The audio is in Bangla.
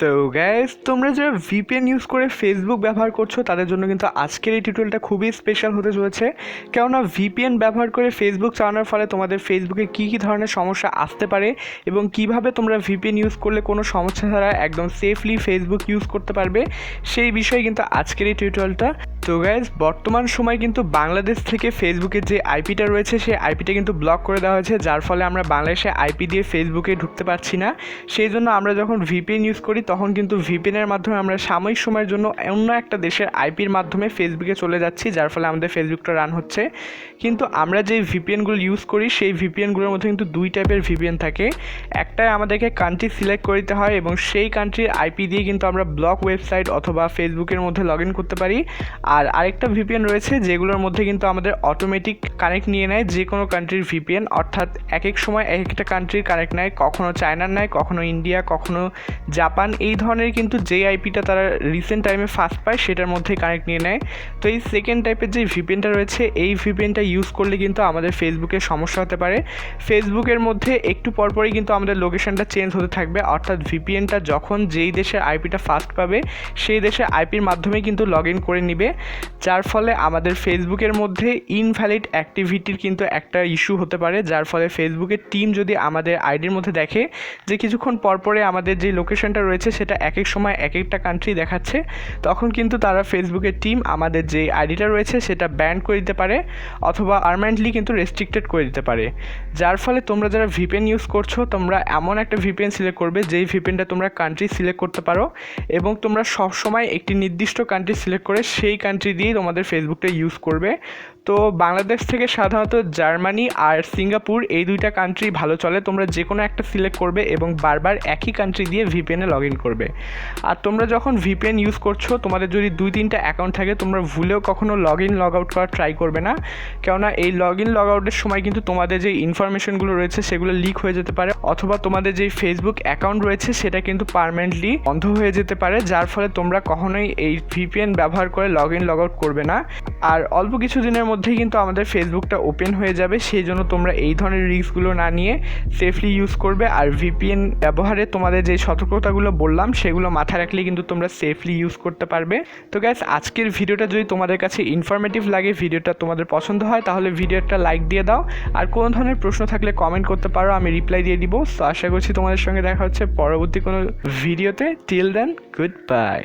সো গ্যাস তোমরা যারা ভিপিএন ইউজ করে ফেসবুক ব্যবহার করছ, তাদের জন্য কিন্তু আজকের এই টিউটোরিয়ালটা খুবই স্পেশাল হতে চলেছে। কেননা ভিপিএন ব্যবহার করে ফেসবুক চালানোর ফলে তোমাদের ফেসবুকে কী কী ধরনের সমস্যা আসতে পারে এবং কীভাবে তোমরা ভিপিএন ইউজ করলে কোনো সমস্যা ছাড়া একদম সেফলি ফেসবুক ইউজ করতে পারবে, সেই বিষয়ে কিন্তু আজকের এই টিউটোরিয়ালটা তো গ্যাস বর্তমান সময় কিন্তু বাংলাদেশ থেকে ফেসবুকের যে আইপিটা রয়েছে, সেই আইপিটা কিন্তু ব্লক করে দেওয়া হয়েছে, যার ফলে আমরা বাংলাদেশে আইপি দিয়ে ফেসবুকে ঢুকতে পারছি না। সেই জন্য আমরা যখন ভিপিএন ইউজ করি তখন কিন্তু ভিপিএনের মাধ্যমে আমরা সাময়িক সময়ের জন্য অন্য একটা দেশের আইপির মাধ্যমে ফেসবুকে চলে যাচ্ছি, যার ফলে আমাদের ফেসবুকটা রান হচ্ছে। কিন্তু আমরা যে ভিপিএনগুলো ইউজ করি, সেই ভিপিএনগুলোর মধ্যে কিন্তু দুই টাইপের ভিপিএন থাকে। একটাই আমাদেরকে কান্ট্রি সিলেক্ট করতে হয় এবং সেই কান্ট্রির আইপি দিয়ে কিন্তু আমরা ব্লক ওয়েবসাইট অথবা ফেসবুকের মধ্যে লগ ইন করতে পারি। আর আরেকটা ভিপিএন রয়েছে, যেগুলোর মধ্যে কিন্তু আমাদের অটোমেটিক কানেক্ট নিয়ে নেয় যে কোনো কান্ট্রির ভিপিএন। অর্থাৎ এক এক সময় এক একটা কান্ট্রির কানেক্ট নেয়, কখনো চায়নার নেয়, কখনো ইন্ডিয়া কখনো জাপান এই ধরনের কিন্তু যে আইপিটা তারা রিসেন্ট টাইমে ফার্স্ট পায়, সেটার মধ্যে কানেক্ট নিয়ে নেয়। তো এই সেকেন্ড টাইপের যে ভিপিএনটা রয়েছে, এই ভিপিএনটা ইউজ করলে কিন্তু আমাদের ফেসবুকে সমস্যা হতে পারে। ফেসবুকের মধ্যে একটু পরপরই কিন্তু আমাদের লোকেশনটা চেঞ্জ হতে থাকবে। অর্থাৎ ভিপিএনটা যখন যেই দেশের আইপিটা ফার্স্ট পাবে, সেই দেশের আইপির মাধ্যমে কিন্তু লগ ইন করে নিবে। যার ফলে আমাদের ফেসবুকের মধ্যে ইনভ্যালিড অ্যাক্টিভিটির কিন্তু একটা ইস্যু হতে পারে। যার ফলে ফেসবুকের টিম যদি আমাদের আইডির মধ্যে দেখে যে কিছুক্ষণ পরপরে আমাদের যে লোকেশনটা রয়েছে সেটা এক এক সময় এক একটা কান্ট্রি দেখাচ্ছে। তখন কিন্তু তারা ফেসবুকের টিম আমাদের যে আইডিটা রয়েছে সেটা ব্যান করে দিতে পারে অথবা পারমানেন্টলি কিন্তু রেস্ট্রিক্টেড করে দিতে পারে। যার ফলে তোমরা যারা ভিপিএন ইউজ করছ, তোমরা এমন একটা ভিপিএন সিলেক্ট করবে যেই ভিপিএনটা তোমরা কান্ট্রি সিলেক্ট করতে পারো এবং তোমরা সবসময় একটি নির্দিষ্ট কান্ট্রি সিলেক্ট করে সেই কান্ট্রি দিয়েই তোমাদের ফেসবুকটা ইউজ করবে। তো বাংলাদেশ থেকে সাধারণত জার্মানি আর সিঙ্গাপুর এই দুইটা কান্ট্রি ভালো চলে। তোমরা যে কোনো একটা সিলেক্ট করবে এবং বারবার একই কান্ট্রি দিয়ে ভিপিএনে লগ ইন করবে। আর তোমরা যখন ভিপিএন ইউজ করছ, তোমাদের যদি দুই তিনটা অ্যাকাউন্ট থাকে, তোমরা ভুলেও কখনো লগ ইন লগ আউট করার ট্রাই করবে না। কেননা এই লগ ইন লগ আউটের সময় কিন্তু তোমাদের যে ইনফরমেশনগুলো রয়েছে, সেগুলো লিক হয়ে যেতে পারে। অথবা তোমাদের যে ফেসবুক অ্যাকাউন্ট রয়েছে, সেটা কিন্তু পারমানেন্টলি বন্ধ হয়ে যেতে পারে, যার ফলে তোমরা কখনোই এই ভিপিএন ব্যবহার করে লগ ইন লগ আউট করবে না। আর অল্প কিছু দিনের মধ্যেই কিন্তু আমাদের ফেসবুকটা ওপেন হয়ে যাবে, সেই জন্য তোমরা এই ধরনের রিস্কগুলো না নিয়ে সেফলি ইউজ করবে। আর ভিপিএন ব্যবহারে তোমাদের যে সতর্কতাগুলো বললাম, সেগুলো মাথায় রাখলে কিন্তু তোমরা সেফলি ইউজ করতে পারবে। তো গ্যাস আজকের ভিডিওটা যদি তোমাদের কাছে ইনফরমেটিভ লাগে, ভিডিওটা তোমাদের পছন্দ হয়, তাহলে ভিডিওটা লাইক দিয়ে দাও। আর কোনো ধরনের প্রশ্ন থাকলে কমেন্ট করতে পারো, আমি রিপ্লাই দিয়ে দিব। তো আশা করছি তোমাদের সঙ্গে দেখা হচ্ছে পরবর্তী কোনো ভিডিওতে। Till then good bye